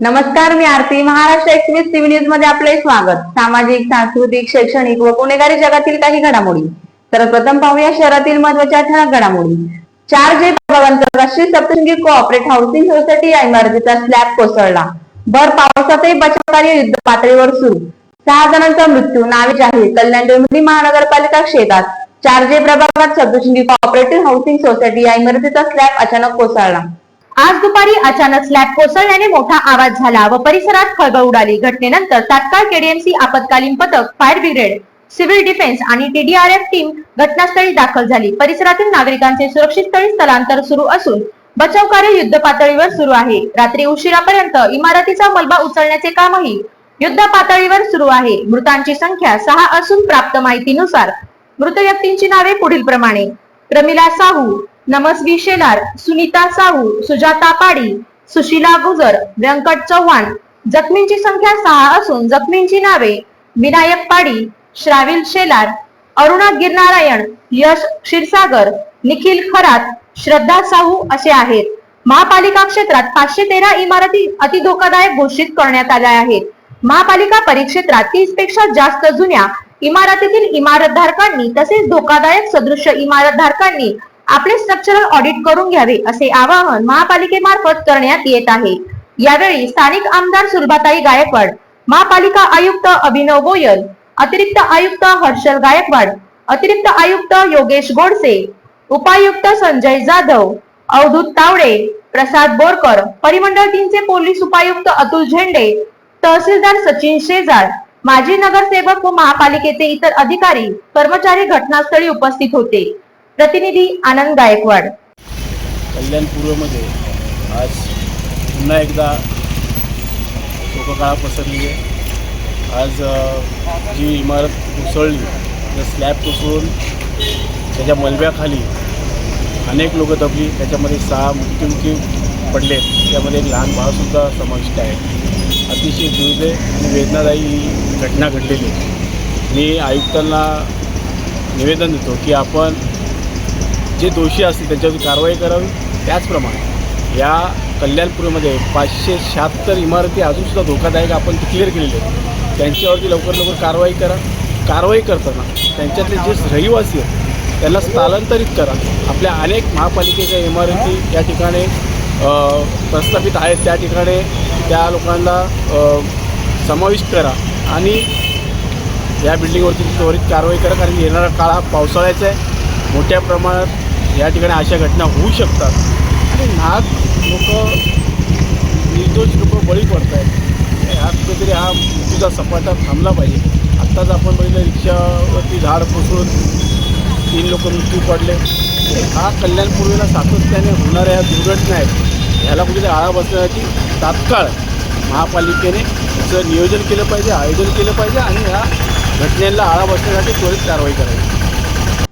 नमस्कार मी Aarti. Maharashtra express TV न्यूजमध्ये आपले स्वागत. सामाजिक सांस्कृतिक शैक्षणिक व गुन्हेगारी जगातील काही घडामोडी. सर्वप्रथम पाहूया शहरातील महत्त्वाच्या ठळक घडामोडी. चार जे प्रभागांचा राष्ट्रीय सप्तशृंगी कोऑपरेट हाऊसिंग सोसायटी या इमारतीचा स्लॅब कोसळला. भर पावसातही बचाव कार्य युद्ध पातळीवर सुरू. सहा जणांचा मृत्यू नावे जाहीर कल्याण डोंबिवली महानगरपालिका क्षेत्रात चार जे प्रभागात सप्तशृंगी कोऑपरेटिव्ह हाऊसिंग सोसायटी या इमारतीचा स्लॅब अचानक कोसळला. आज दुपारी अचानक स्लॅब कोसळल्याने मोठा आवाज झाला व परिसरात खळबळ उडाली. घटनेनंतर तात्काळ केडीएमसी आपत्कालीन पथक फायर ब्रिगेड सिव्हिल डिफेन्स आणि टीडीआरएफ टीम घटनास्थळी दाखल झाली. परिसरातील नागरिकांचे सुरक्षित स्थळी स्थलांतर सुरू असून बचाव कार्य युद्ध पातळीवर सुरू आहे. रात्री उशिरापर्यंत इमारतीचा मलबा उचलण्याचे कामही युद्ध पातळीवर सुरू आहे. मृतांची संख्या सहा असून प्राप्त माहितीनुसार मृत व्यक्तींची नावे पुढील प्रमाणे प्रमिला साहू नमस्वी शेलार सुनीता साहू सुजाता पाडी सुशीला गुजर व्यंकट चव्हाण. जखमींची संख्या सहा असून जखमींची नावे विनायक पाडी श्राविल शेलार अरुणा गिरनारायण यश क्षीरसागर निखिल खरात श्रद्धा साहू असे आहेत. महापालिका क्षेत्रात पाचशे तेरा इमारती अति धोकादायक घोषित करण्यात आल्या आहेत. महापालिका परिक्षेत्रात तीसपेक्षा जास्त जुन्या इमारतीतील इमारतधारकांनी तसेच धोकादायक सदृश्य इमारतधारकांनी आपले स्ट्रक्चरल ऑडिट करून घ्यावे असे आवाहन महापालिकेमार्फत करण्यात येत आहे. यावेळी स्थानिक आमदार सुलभाताई गायकवाड महापालिका आयुक्त अभिनव गोयल अतिरिक्त आयुक्त हर्षल गायकवाड अतिरिक्त आयुक्त योगेश गोडसे उपायुक्त संजय जाधव अवधूत तावडे प्रसाद बोरकर परिमंडळ तीनचे पोलीस उपायुक्त अतुल झेंडे तहसीलदार सचिन शेजाळ माजी नगरसेवक व महापालिकेचे इतर अधिकारी कर्मचारी घटनास्थळी उपस्थित होते. प्रतिनिधी आनंद गायकवाड. कल्याण पूर्वमध्ये आज पुन्हा एकदा शोककाळा पसरली आहे. आज जी इमारत कोसळली तर स्लॅब कोसळून त्याच्या मलब्याखाली अनेक लोकं दबली. त्याच्यामध्ये सहा मृत्युमुखी पडले. त्यामध्ये एक लहान बाळसुद्धा समाविष्ट आहे. अतिशय दुर्दैव आणि वेदनादायी ही घटना घडलेली आहे. मी आयुक्तांना निवेदन देतो की आपण जे दोषी असतील त्यांच्यावरती कारवाई करावी. त्याचप्रमाणे या कल्याणपूरमध्ये पाचशे शहात्तर इमारती अजूनसुद्धा धोकादायक आपण क्लिअर केलेले आहेत. त्यांच्यावरती लवकर लवकर कारवाई करा. कारवाई करताना त्यांच्यातले जे रहिवासी आहेत त्यांना स्थलांतरित करा. आपल्या अनेक महापालिकेच्या इमारती या ठिकाणी प्रस्थापित आहेत. त्या ठिकाणी त्या लोकांना समाविष्ट करा आणि या बिल्डिंगवरती त्वरित कारवाई करा. कारण येणारा काळ हा पावसाळ्याचा आहे. मोठ्या प्रमाणात या ठिकाणी अशा घटना होऊ शकतात. आणि नाग लोक निर्दोष लोक बळी पडत आहेत ह्या कुठेतरी हा मृत्यूचा सपाटा थांबला पाहिजे. आत्ताच आपण बघितलं रिक्षावरती झाड कोसळून तीन लोक मृत्यू पडले. हा कल्याणपूर्वीला सातत्याने होणाऱ्या ह्या दुर्घटना आहेत. ह्याला कुठेतरी आळा बसण्यासाठी तात्काळ महापालिकेने त्याचं नियोजन केलं पाहिजे आयोजन केलं पाहिजे आणि ह्या घटनेला आळा बसण्यासाठी त्वरित कारवाई करावी.